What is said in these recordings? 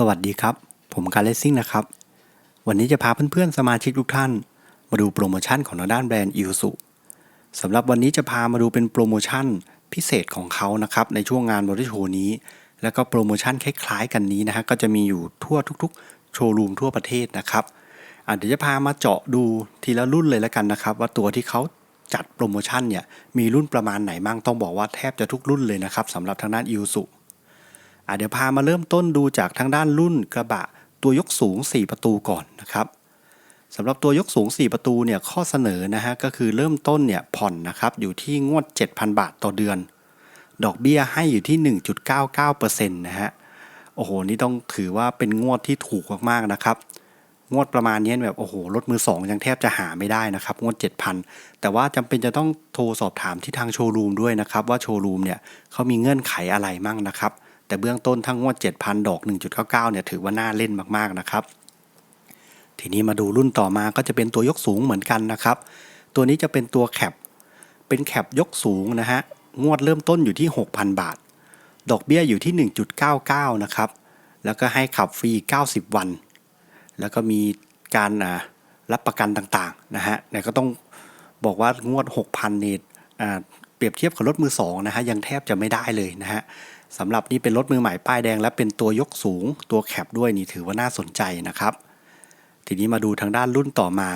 สวัสดีครับ ผมการเลสซิ่งนะครับ วันนี้จะพาเพื่อนๆ สมาชิกทุกท่าน มาดูโปรโมชั่นของทางด้านแบรนด์อิวสุสำหรับวันนี้จะพามาดูเป็นโปรโมชั่นพิเศษของเขานะครับ ในช่วงงานบริโชว์นี้ แล้วก็โปรโมชั่นคล้ายๆ กันนี้นะฮะก็จะมีอยู่ทั่วทุกๆ โชว์รูมทั่วประเทศนะครับเดี๋ยวจะพามาเจาะดูทีละรุ่นเลยแล้วกันนะครับ ว่าตัวที่เขาจัดโปรโมชั่นเนี่ยมีรุ่นประมาณไหนบ้างต้องบอกว่าแทบจะทุกรุ่นเลยนะครับสำหรับทางด้านอิวสุ เดี๋ยวพามาเริ่มต้นดูจากทางด้านรุ่นกระบะตัวยกสูง 4 ประตูก่อนนะครับสำหรับตัวยกสูง 4 ประตูเนี่ยข้อเสนอนะฮะก็คือเริ่มต้นเนี่ยผ่อนนะครับอยู่ที่งวด 7,000 บาทต่อเดือน ดอกเบี้ยให้อยู่ที่ 1.99%นะฮะโอ้โหนี่ต้องถือว่าเป็นงวดที่ถูกมากๆนะครับงวดประมาณนี้แบบโอ้โหรถมือสองยังแทบจะหาไม่ได้นะครับงวด 7,000 แต่ว่าจำเป็นจะต้องโทรสอบถามที่ทางโชว์รูมด้วยนะครับว่าโชว์รูมเนี่ยเขามีเงื่อนไขอะไรมั่งนะครับ แต่เบื้องต้นทั้งงวด 7,000 ดอก 1.99 เนี่ยถือว่าน่าเล่นมากๆนะครับ ทีนี้มาดูรุ่นต่อมาก็จะเป็นตัวยกสูงเหมือนกันนะครับ ตัวนี้จะเป็นตัวแคปเป็นแคปยกสูงนะฮะงวดเริ่มต้นอยู่ที่ 6,000 บาท ดอกเบี้ยอยู่ที่ 1.99 นะครับ แล้วก็ให้ขับฟรี 90 วัน แล้วก็มีการรับประกันต่างๆนะฮะแต่ก็ต้องบอกว่างวด 6,000 เนี่ยอ่าเปรียบเทียบกับรถมือสองนะฮะยังแทบจะไม่ได้เลยนะฮะ สำหรับนี่เป็นรถมือใหม่ป้ายแดง และเป็นตัวยกสูง ตัวแคปด้วยนี่ถือว่าน่าสนใจนะครับ ทีนี้มาดูทางด้านรุ่นต่อมา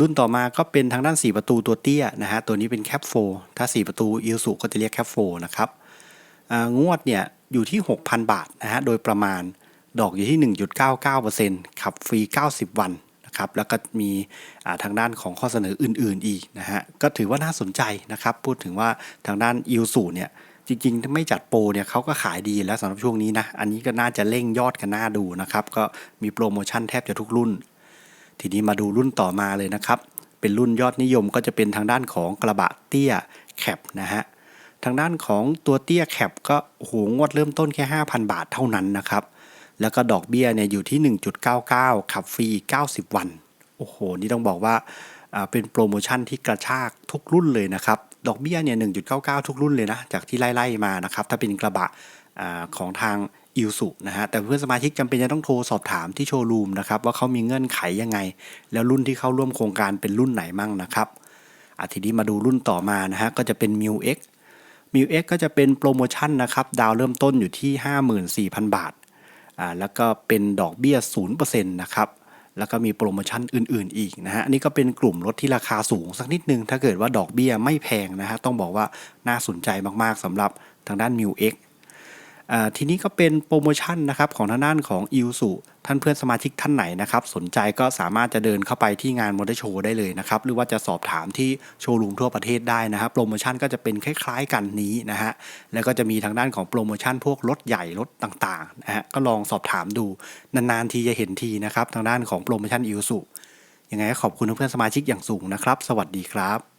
รุ่นต่อมาก็เป็นทางด้าน 4 ประตูตัวเตี้ยนะฮะตัวนี้เป็นแคปโฟถ้า 4 ประตูอิลสุก็จะเรียกแคปโฟนะครับงวดเนี่ยอยู่ที่ 6,000 บาทนะฮะโดยประมาณดอกอยู่ที่ 1.99%ขับฟรี 90 วันนะครับแล้วก็มีทางด้านของข้อเสนออื่น ๆ อีกนะฮะก็ถือว่าน่าสนใจนะครับ พูดถึงว่าทางด้านอิลสุเนี่ย จริงๆถ้าไม่จัดโปรเนี่ยเขาก็ขายดีแล้วสำหรับช่วงนี้นะ อันนี้ก็น่าจะเร่งยอดกันหน่าดูนะครับ ก็มีโปรโมชั่นแทบจะทุกรุ่น ทีนี้มาดูรุ่นต่อมาเลยนะครับ เป็นรุ่นยอดนิยมก็จะเป็นทางด้านของกระบะเตี้ยแคปนะฮะ ทางด้านของตัวเตี้ยแคปก็โอ้โหงวดเริ่มต้นแค่ 5,000 บาทเท่านั้นนะครับ แล้วก็ดอกเบี้ยเนี่ยอยู่ที่ 1.99ขับฟรี 90 วัน โอ้โห นี่ต้องบอกว่า เป็นโปรโมชั่นที่กระชากทุกรุ่นเลยนะครับ ดอกเบี้ยเนี่ย 1.99 ทุกรุ่นเลยนะ จากที่ไล่ๆมานะครับ ถ้าเป็นกระบะอของทางอิลสุนะฮะ แต่เพื่อนสมาชิกจำเป็นจะต้องโทรสอบถามที่โชว์รูมนะครับ ว่าเขามีเงื่อนไขยังไง แล้วรุ่นที่เข้าร่วมโครงการเป็นรุ่นไหนมั่งนะครับอะทีนี้มาดูรุ่นต่อมานะฮะ ก็จะเป็น m ิ u X m ิ u X ก็จะเป็นโปรโมชั่นนะครับ ดาวเริ่มต้นอยู่ที่ 54,000 บาท อ่า แล้วก็เป็นดอกเบี้ย 0%นะครับ แล้วก็มีโปรโมชั่นอื่นๆอีกนะฮะอันนี้ก็เป็นกลุ่มรถที่ราคาสูงสักนิดนึง ถ้าเกิดว่าดอกเบี้ยไม่แพงนะฮะต้องบอกว่าน่าสนใจมากๆสำหรับทางด้าน m ิว X อ่า ทีนี้ก็เป็นโปรโมชั่นนะครับของทางด้านของอิ s สุท่านเพื่อนสมาชิกท่านไหนนะครับ สนใจก็สามารถจะเดินเข้าไปที่งานมอเตอร์โชว์ได้เลยนะครับ หรือว่าจะสอบถามที่โชว์รูมทั่วประเทศได้นะครับโปรโมชั่นก็จะเป็นคล้ายๆกันนี้นะฮะแล้วก็จะมีทางด้านของโปรโมชั่นพวกรถใหญ่รถต่างๆนะฮะก็ลองสอบถามดูนานๆทีจะเห็นทีนะครับทางด้านของโปรโมชั่นอิ s สุยังไงก็ขอบคุณเพื่อนสมาชิกอย่างสูงนะครับ สวัสดีครับ